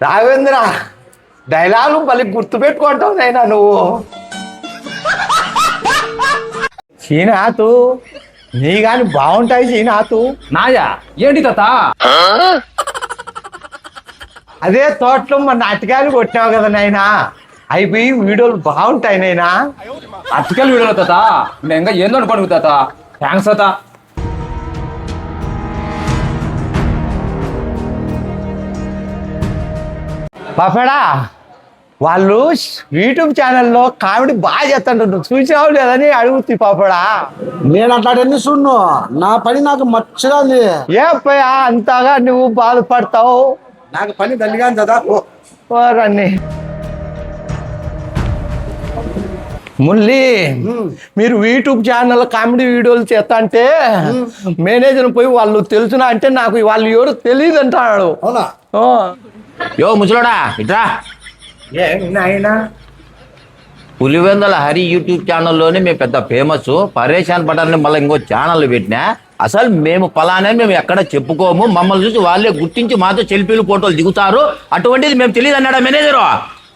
Raghavendra dialogue మళ్ళీ గుర్తుపెట్టుకుంటావు నైనా నువ్వు. చీనాతు నీ గాని బాగుంటాయి చీనాతు నాయా ఏంటి తాత? అదే తోటలో మన నాటకాలు కొట్టావు కదా నైనా అయిపోయి వీడియోలు బాగుంటాయి నైనా అతికల్ వీడియోలో తాత నేను ఇంకా ఏందో అనుకోను తాత. థ్యాంక్స్ తాత. పాపడా వాళ్ళు యూట్యూబ్ ఛానల్లో కామెడీ బాగా చేస్తుంటారు. చూసావు లేదని అడుగుతుంది పాపడా. నేను అట్లాంటి చూడు నా పని నాకు మచ్చగా ఉంది ఏ అప్పయ్యా అంతగా నువ్వు బాధపడతావు? నాకు పని దండిగా ఉంది కదా ఓ రన్ని మురళి మీరు యూట్యూబ్ ఛానల్ కామెడీ వీడియోలు చేస్తా అంటే మేనేజర్ పోయి వాళ్ళు తెలుసునా అంటే నాకు వాళ్ళు ఎవరు తెలియదు అంటాడు అవునా యో ముసలోడా ఇట్రా. పులివెందల హరి యూట్యూబ్ ఛానల్లోనే మేము పెద్ద ఫేమస్. పరేషాన్ పడాలని మళ్ళీ ఇంకో ఛానల్ పెట్టినా. అసలు మేము పలానే మేము ఎక్కడ చెప్పుకోము. మమ్మల్ని చూసి వాళ్ళే గుర్తించి మాతో సెల్ఫీలు ఫోటోలు దిగుతారు. అటువంటిది మేము తెలియదు అన్నాడా మేనేజరు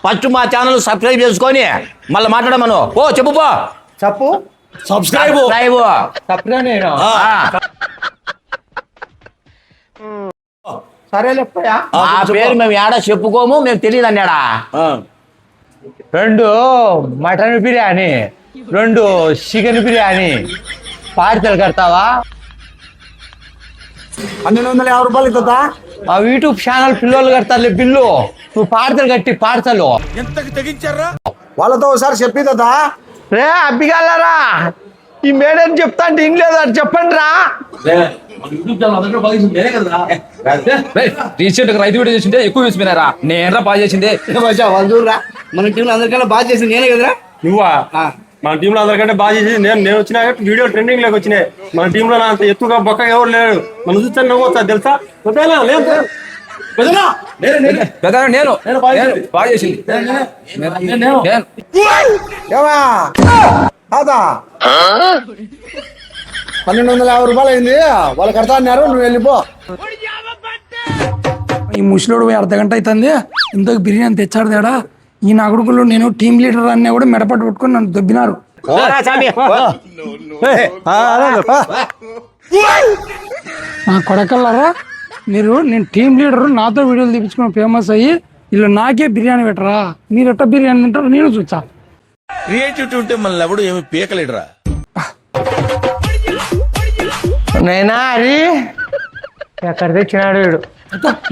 ఫస్ట్ మా ఛానల్ సబ్స్క్రైబ్ చేసుకొని మళ్ళీ మాట్లాడమను. ఓ చెప్పు పో. చెప్పు. సబ్స్క్రైబ్. సబ్స్క్రైబ్. ఆ, పేరు మేము ఏడా చెప్పుకోము మేము తెలియదు అన్నాడా రెండు మటన్ బిర్యానీ రెండు చికెన్ బిర్యానీ. పార్సల్ కడతావా? పన్నెండు వందల యాభై రూపాయలు ఇస్తుందా మా యూట్యూబ్ ఛానల్ పిల్లలు కడతారులే బిల్లు. నువ్వు పార్సల్ కట్టి పార్సల్. వాళ్ళతో ఒకసారి చెప్పిదా రే అబ్బిగాలరా ఈ మేడం చెప్తా అంటే ఏం లేదా చెప్పండి రా రీసెంట్ రైతు వీడియో చేసింటే ఎక్కువ వ్యూస్ వినారా నేనరా బాగా చేసిందే? చూడరా. మన టీంలో అందరికన్నా బాగా చేసింది నేనే కదరా. నువ్వా? మన టీంలో అందరికంటే బాగా చేసి నేను. నేను వచ్చిన వీడియో ట్రెండింగ్లోకి వచ్చినాయి. మన టీంలో నా అంత ఎత్తుగా బొక్క ఎవరు లేరు. మన చూస్తే నవ్వు వస్తా తెలుసా? నేనే, నేనే. పెద్ద నేను. నేను బాగా నేను చేసింది. కాదా? పన్నెండు వందల యాభై రూపాయలు అయింది వాళ్ళు కడతా అన్నారు నువ్వు వెళ్ళిపో ఈ ముసలోడు పోయి అర్ధ గంట అవుతుంది ఇంతకు బిర్యానీ తెచ్చాడు తేడా. ఈ నా కొడుకులు నేను టీం లీడర్ అన్నా కూడా మెడపట్టు పట్టుకొని నన్ను దొబ్బినారు. నా కొడకల్లారా? మీరు నేను టీం లీడర్ నాతో వీడియోలు తీపించుకుని ఫేమస్ అయ్యి వీళ్ళు నాకే బిర్యానీ పెట్టరా? మీరు ఎట్ట బిర్యానీ తింటారు నేను చూసా క్రియేటివిటీ ఉంటే మనల్ని ఎవడు ఏమి పీకలేడురా. నైనా అది ఎక్కడ తెచ్చినాడు వీడు?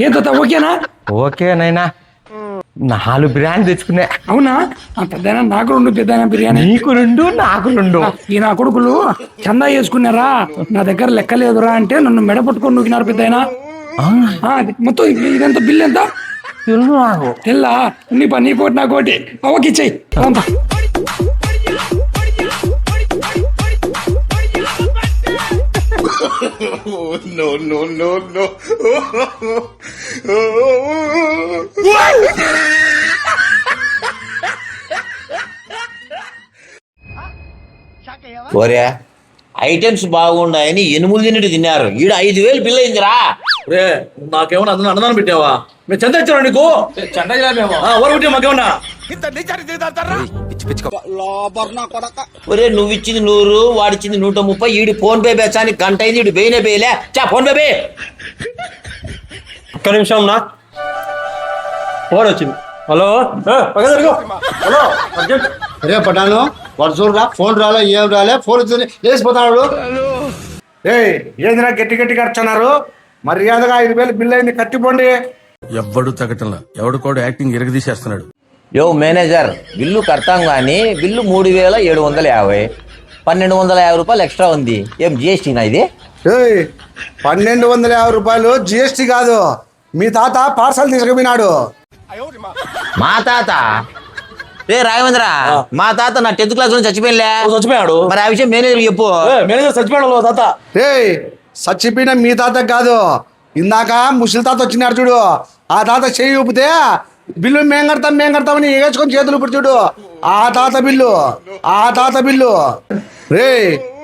ఏ తాత ఓకేనా? ఓకే నైనా. నాలుగు బిర్యానీ తెచ్చుకునే. అవునా? ఆ పెద్ద నాకు రెండు పెద్ద బిర్యానీ. నీకు రెండు నాకు రెండు. ఈ నా కొడుకులు చందా చేసుకున్నారా? నా దగ్గర లెక్క లేదురా అంటే నన్ను మెడ పట్టుకొని నూకినారు పెద్ద మొత్తం ఇది- ఇదంతా బిల్ ఎంత? తెలుసు నాకు. తెల్లా? నీ పని నీ కోటి నా కోటి. ఓకే చెయ్యి. అంతా ఒరే ఐటమ్స్ బాగున్నాయని ఎనుములు తిన్నట్టు తిన్నారు. ఈడ ఐదు వేలు బిల్ అయిందిరా. రే నాకేమన్నా అన్న అన్నదానం పెట్టావా? మేము చంద ఇచ్చాను నీకు? చండగా మేము. ఆ, ఎవరు పెట్టా మాకేమన్నా ఒరే నువ్వు ఇచ్చింది నూరు వాడిచ్చింది నూట ముప్పై ఈడి ఫోన్ పే బేచానికి గంట అయింది ఈడు బేనే బేలే చా ఫోన్ పే బే ఒక్క నిమిషం నా ఫోన్ వచ్చింది. హలో. Hello urgent. అరే పట్టాను వాడు చూడరా ఫోన్ రాలే ఏం రాలే ఫోన్ వచ్చింది లేచిపోతాడు. ఏ ఏందిరా గట్టి గట్టి కడుతున్నారు మర్యాదగా ఐదు వేలు బిల్ అయింది కట్టిపోండి ఎవ్వడు తగ్గటంలా ఎవడు కూడా యాక్టింగ్ ఇరగదీసేస్తున్నాడు. యో మేనేజర్ బిల్లు కడతాం కానీ బిల్లు మూడు వేల ఏడు వందల యాభై. పన్నెండు వందల యాభై రూపాయలు ఎక్స్ట్రా ఉంది. ఏం జిఎస్టీనా ఇది? ఏయ్ పన్నెండు వందల యాభై రూపాయలు జిఎస్టీ కాదు. మీ తాత పార్సల్ తీసుకుపోయినాడు. మా తాత? రే రాఘవేంద్ర మా తాత నా టెన్త్ క్లాస్లో చచ్చిపోయినలే చచ్చిపోయాడు మరి ఆ విషయం మేనేజర్ చెప్పు. ఏ, మేనేజర్ చచ్చిపోయాడు వాళ్ళ తాత. ఏయ్ చచ్చిపోయిన మీ తాత కాదు. ఇందాక ముసలి తాత వచ్చినాడు చూడు. ఆ తాత చేయి ఊపితే బిల్లు మేం కడతాం మేం కడతామని వేసుకొని చేతులు ఊపిరి చూడు. ఆ తాత బిల్లు ఆ తాత బిల్లు. రే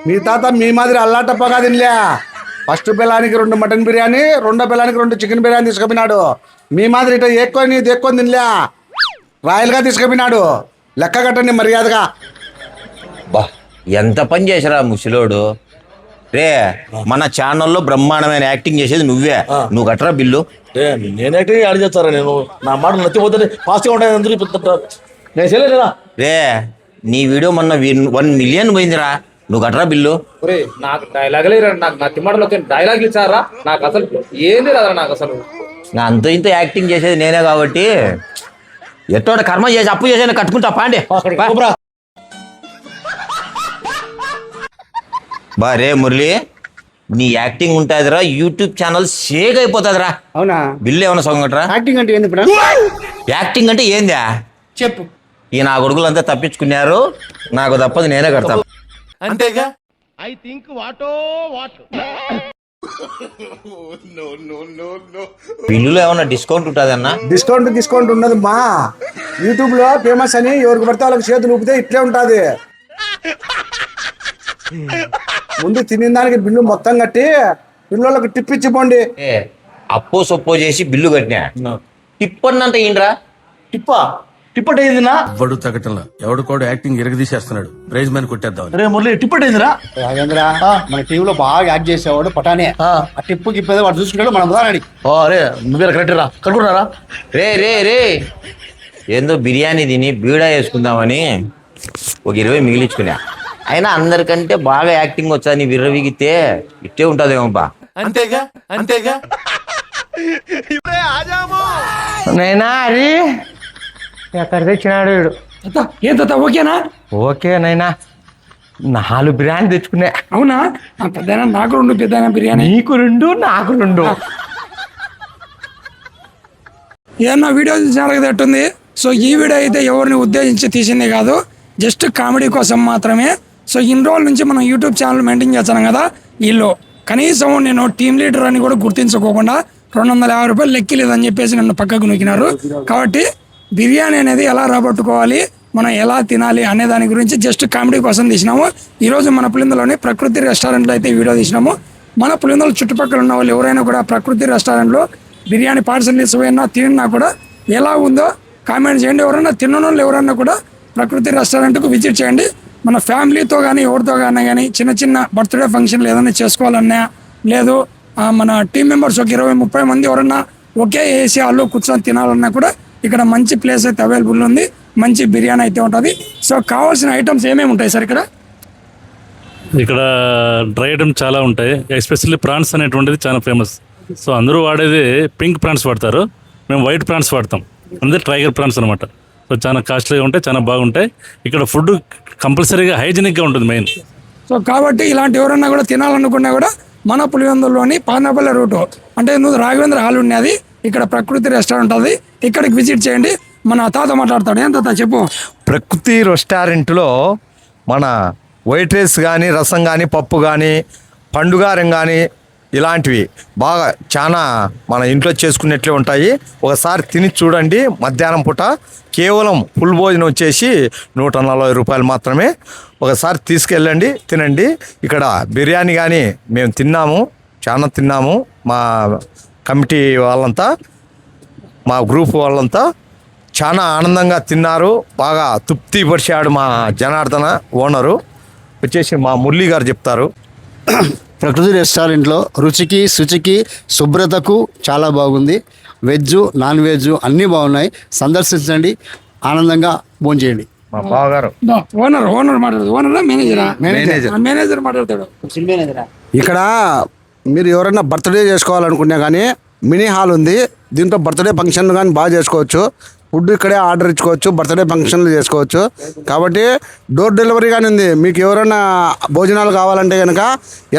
మీ తాత మీ మాదిరి అల్లాటప్ప తినలే. ఫస్ట్ పిల్లానికి రెండు మటన్ బిర్యానీ రెండో పిల్లానికి రెండు చికెన్ బిర్యానీ తీసుకుపోయినాడు. మీ మాదిరి ఇట ఎక్కువ నీది ఎక్కువ తినలే. రాయల్గా తీసుకుపోయినాడు. లెక్క కట్టండి మర్యాదగా. బా ఎంత పని చేసిరా ముసలోడు? రే మన ఛానల్లో బ్రహ్మాండమైన యాక్టింగ్ చేసేది నువ్వే. నువ్వు కట్టరా బిల్లు? ఏ నేనైతే యాడ్ చేస్తారా నేను? నా మాట నచ్చిపోతే ఫాస్ట్గా ఉంటాయి అందరూ నేను చేయలేదా రే నీ వీడియో మొన్న వన్ మిలియన్ పోయిందిరా. నువ్వు కట్టరా బిల్లు? నాకు డైలాగులే రా, నాకు నా తిమ్మడలో డైలాగులు ఇచ్చారా? నాకు అసలు ఏంది రాదా నాకు అసలు. నా అంత ఇంత యాక్టింగ్ చేసేది నేనే కాబట్టి. ఎట్టోడ కర్మ చేసి అప్పు చేసి కట్టుకుంటా పాండే. బా రే మురళి నీ యాక్టింగ్ ఉంటుందిరా యూట్యూబ్ ఛానల్ షేక్ అయిపోతుందిరా. అవునా? బిల్లు ఏమన్నా సొంగ కట్టరా? యాక్టింగ్ అంటే ఏంది ఇప్పుడు? యాక్టింగ్ అంటే ఏందా? చెప్పు. ఈ నా కొడుకులంతా తప్పించుకున్నారు నాకు తప్పదు నేనే కడతా. అంతేగా? బిల్లులో ఏమన్నా డిస్కౌంట్ ఉంటుందన్నా డిస్కౌంట్ డిస్కౌంట్ ఉన్నది మా. యూట్యూబ్లో ఫేమస్ అని ఎవరికి పడితే వాళ్ళకి చేతులు ఊపితే ఇట్లే ఉంటది. ముందు తినిన దానికి బిల్లు మొత్తం కట్టి పిల్లలకు టిప్ ఇచ్చిపోండి. అప్పు సొప్పు చేసి బిల్లు కట్టినా? టిప్ అన్నంత ఏంట్రా? టిప్పా? టిప్పట్ అయిందినా ఎవడు తగ్గటంలా? ఎవడికోడు యాక్టింగ్ ఇరగదీసేస్తున్నాడు. ప్రైజ్ మ్యాన్ కొట్టేద్దాం రే మురళి టిప్పట్ అయిందిరా రాజేంద్ర మన టీంలో బాగా యాక్ట్ చేసేవాడు పటానే. ఆ. టిప్పు గిప్పేది వాడు చూసుకుంటాడు మనం ఉదాహరణకి ఓ అరే నువ్వే కరెక్ట్ రా. కనుక్కున్నారా రే రే రే. ఏందో బిర్యానీ తిని బీడా వేసుకుందామని ఒక ఇరవై మిగిలించుకున్నా. అయినా అందరికంటే బాగా యాక్టింగ్ వచ్చా నీ విర్రవిగితే ఇట్టే ఉంటుందేమో బా. అంతేగా? అంతేగా? నైనా అది ఎక్కడ తెచ్చినాడు వీడు? ఏ తాత ఓకేనా? ఓకే నైనా. నాలుగు బిర్యానీ తెచ్చుకున్నా అవునా? ఆ పెద్దయినా నాకు రెండు పెద్దయినా బిర్యానీ? నీకు రెండు నాకు రెండు. ఏమన్నా వీడియో ఎట్టుంది? సో ఈ వీడియో అయితే ఎవరిని ఉద్దేశించి తీసింది కాదు. జస్ట్ కామెడీ కోసం మాత్రమే. సో ఇన్ని రోజుల నుంచి మనం యూట్యూబ్ ఛానల్ మెయింటైన్ చేస్తాం కదా వీళ్ళు కనీసం నేను టీమ్ లీడర్ అని కూడా గుర్తించుకోకుండా రెండు వందల యాభై రూపాయలు లెక్కలేదని చెప్పేసి నన్ను పక్కకు నొక్కినారు కాబట్టి బిర్యానీ అనేది ఎలా రాబట్టుకోవాలి మనం ఎలా తినాలి అనే దాని గురించి జస్ట్ కామెడీ కోసం తీసినాము. ఈరోజు మన పులిందలోని ప్రకృతి రెస్టారెంట్లో అయితే వీడియో తీసినాము. మన పులిందల చుట్టుపక్కల ఉన్న వాళ్ళు ఎవరైనా కూడా ప్రకృతి రెస్టారెంట్లో బిర్యానీ పార్సల్ తీసుకుపోయినా తిన్నా కూడా ఎలా ఉందో కామెంట్ చేయండి. ఎవరైనా తిన్న వాళ్ళు ఎవరైనా కూడా ప్రకృతి రెస్టారెంట్కు విజిట్ చేయండి. మన ఫ్యామిలీతో కానీ ఎవరితో కానీ కానీ చిన్న చిన్న బర్త్డే ఫంక్షన్లు ఏదైనా చేసుకోవాలన్నా లేదు మన టీం మెంబర్స్ ఒక ఇరవై ముప్పై మంది ఎవరన్నా ఒకే ఏసీ హాల్లో కూర్చొని తినాలన్నా కూడా ఇక్కడ మంచి ప్లేస్ అయితే అవైలబుల్ ఉంది. మంచి బిర్యానీ అయితే ఉంటుంది. సో కావాల్సిన ఐటమ్స్ ఏమేమి ఉంటాయి సార్ ఇక్కడ? ఇక్కడ డ్రై ఐటమ్ చాలా ఉంటాయి. ఎస్పెషల్లీ ప్రాన్స్ అనేటువంటిది చాలా ఫేమస్. సో అందరూ వాడేది పింక్ ప్రాన్స్ వాడతారు. మేము వైట్ ప్రాన్స్ వాడతాం. అంటే టైగర్ ప్రాన్స్ అనమాట సో చాలా కాస్ట్లీగా ఉంటాయి చాలా బాగుంటాయి. ఇక్కడ ఫుడ్ కంపల్సరీగా హైజీనిక్గా ఉంటుంది మెయిన్. సో కాబట్టి ఇలాంటి ఎవరన్నా కూడా తినాలనుకున్నా కూడా మన పులివెందులోని పానపల్లి రూట్ అంటే నువ్వు రాఘవేంద్ర హాల్ ఉన్నది ఇక్కడ ప్రకృతి రెస్టారెంట్ అది ఇక్కడికి విజిట్ చేయండి. మన తాత మాట్లాడతాడు. ఏం తాత చెప్పు. ప్రకృతి రెస్టారెంట్లో మన వైట్ రైస్ కానీ రసం కానీ పప్పు కానీ పండుగారం కానీ ఇలాంటివి బాగా చాలా మన ఇంట్లో చేసుకున్నట్లే ఉంటాయి. ఒకసారి తిని చూడండి. మధ్యాహ్నం పూట కేవలం ఫుల్ భోజనం వచ్చేసి నూట నలభై రూపాయలు మాత్రమే. ఒకసారి తీసుకెళ్ళండి తినండి. ఇక్కడ బిర్యానీ కానీ మేము తిన్నాము చాలా తిన్నాము. మా కమిటీ వాళ్ళంతా మా గ్రూప్ వాళ్ళంతా చాలా ఆనందంగా తిన్నారు. బాగా తృప్తి పరిచాడు మా జనార్దన ఓనరు. వచ్చేసి మా మురళి గారు చెప్తారు. ప్రకృతి రెస్టారెంట్లో రుచికి శుచికి శుభ్రతకు చాలా బాగుంది. వెజ్ నాన్ వెజ్ అన్నీ బాగున్నాయి. సందర్శించండి. ఆనందంగా భోంచేయండి మా బావగారు. ఓనర్ ఓనర్ మాట్లాడదు. ఓనరా మేనేజరా? మేనేజర్. మేనేజర్. మాట్లాడతాడు. ఇక్కడ మీరు ఎవరైనా బర్త్డే చేసుకోవాలనుకున్నా కానీ మినీ హాల్ ఉంది. దీంట్లో బర్త్డే ఫంక్షన్లు కానీ బాగా చేసుకోవచ్చు. ఫుడ్ ఇక్కడే ఆర్డర్ ఇచ్చుకోవచ్చు బర్త్డే ఫంక్షన్లు చేసుకోవచ్చు. కాబట్టి డోర్ డెలివరీ కానీ ఉంది. మీకు ఎవరైనా భోజనాలు కావాలంటే కనుక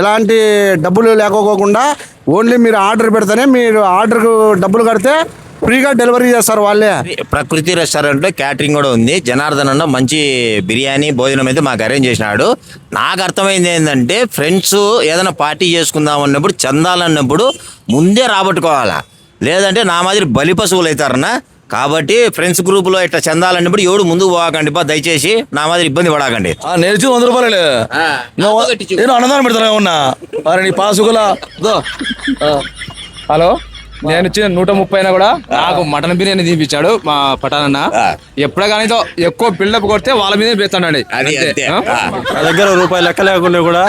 ఎలాంటి డబ్బులు లేకపోకుండా ఓన్లీ మీరు ఆర్డర్ పెడితేనే మీరు ఆర్డర్కు డబ్బులు కడితే ఫ్రీగా డెలివరీ చేస్తారు వాళ్ళే. ప్రకృతి రెస్టారెంట్లో క్యాటరింగ్ కూడా ఉంది. జనార్దన్ అన్న మంచి బిర్యానీ భోజనం అయితే మాకు అరేంజ్ చేసినాడు. నాకు అర్థమైంది ఏంటంటే ఫ్రెండ్స్ ఏదైనా పార్టీ చేసుకుందాం అన్నప్పుడు చందాలన్నప్పుడు ముందే రాబట్టుకోవాలా? లేదంటే నా మాదిరి బలి పశువులు అవుతారన్నా? కాబట్టి ఫ్రెండ్స్ గ్రూప్లో ఇట్లా చందాలన్నప్పుడు ఎవడు ముందుకు పోకండి బా దయచేసి నా మాదిరి ఇబ్బంది పడకండి. ఆ, నేను ఇచ్చింది వంద రూపాయలు నేను అన్నదానం పెడతాను ఉన్నా. అరే నీ పాసుగుల దో. ఆ. హలో? నేను ఇచ్చిన నూట ముప్పై అయినా కూడా నాకు మటన్ బిర్యానీ తీపిచ్చాడు మా పటానన్న ఎప్పుడే కానీ ఇదో ఎక్కువ బిల్డప్ కొడితే వాళ్ళ మీదే పెడతానండి అది అంతే. ఆ. నా దగ్గర రూపాయి లెక్క లేకుండా కూడా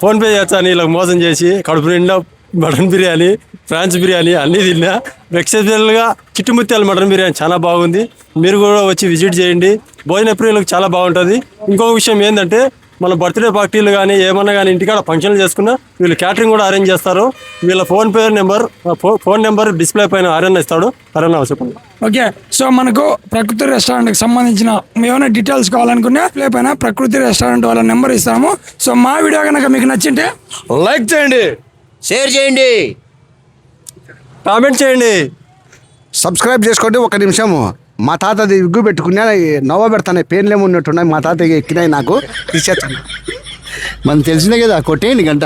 ఫోన్ పే చేస్తాను వీళ్ళకి మోసం చేసి కడుపు నిండా మటన్ బిర్యానీ ఫ్రాన్స్ బిర్యానీ అన్నీ తిన్నా. ఎక్సెప్షనల్గా చిట్టుముత్యాల మటన్ బిర్యానీ చాలా బాగుంది. మీరు కూడా వచ్చి విజిట్ చేయండి. భోజన ప్రియులకు చాలా బాగుంటుంది. ఇంకొక విషయం ఏంటంటే మన బర్త్డే పార్టీలు కానీ ఏమన్నా కానీ ఇంటికాడ ఫంక్షన్లు చేసుకున్నా వీళ్ళు క్యాటరింగ్ కూడా అరేంజ్ చేస్తారు. వీళ్ళ PhonePe number phone number display పైన అరేంజ్ ఇస్తాడు. అరేంజ్ చెప్పండి. ఓకే సో మనకు ప్రకృతి రెస్టారెంట్కి సంబంధించిన ఏమైనా డీటెయిల్స్ కావాలనుకున్నా ప్లే పైన ప్రకృతి రెస్టారెంట్ వాళ్ళ నెంబర్ ఇస్తాము. సో మా వీడియో కనుక మీకు నచ్చింటే లైక్ చేయండి. షేర్ చేయండి. కామెంట్ చేయండి. సబ్స్క్రైబ్ చేసుకోండి ఒక నిమిషము మా తాతది విగ్గు పెట్టుకున్నా నవ్వ పెడతానే పేర్లేమో ఉన్నట్టున్నాయి మా తాత ఎక్కినాయి నాకు. తీసేస్తాను. మనకు తెలిసిందే కదా కొట్టేయండి గంట.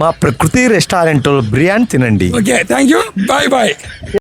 మా ప్రకృతి రెస్టారెంట్లో బిర్యానీ తినండి. Okay thank you bye bye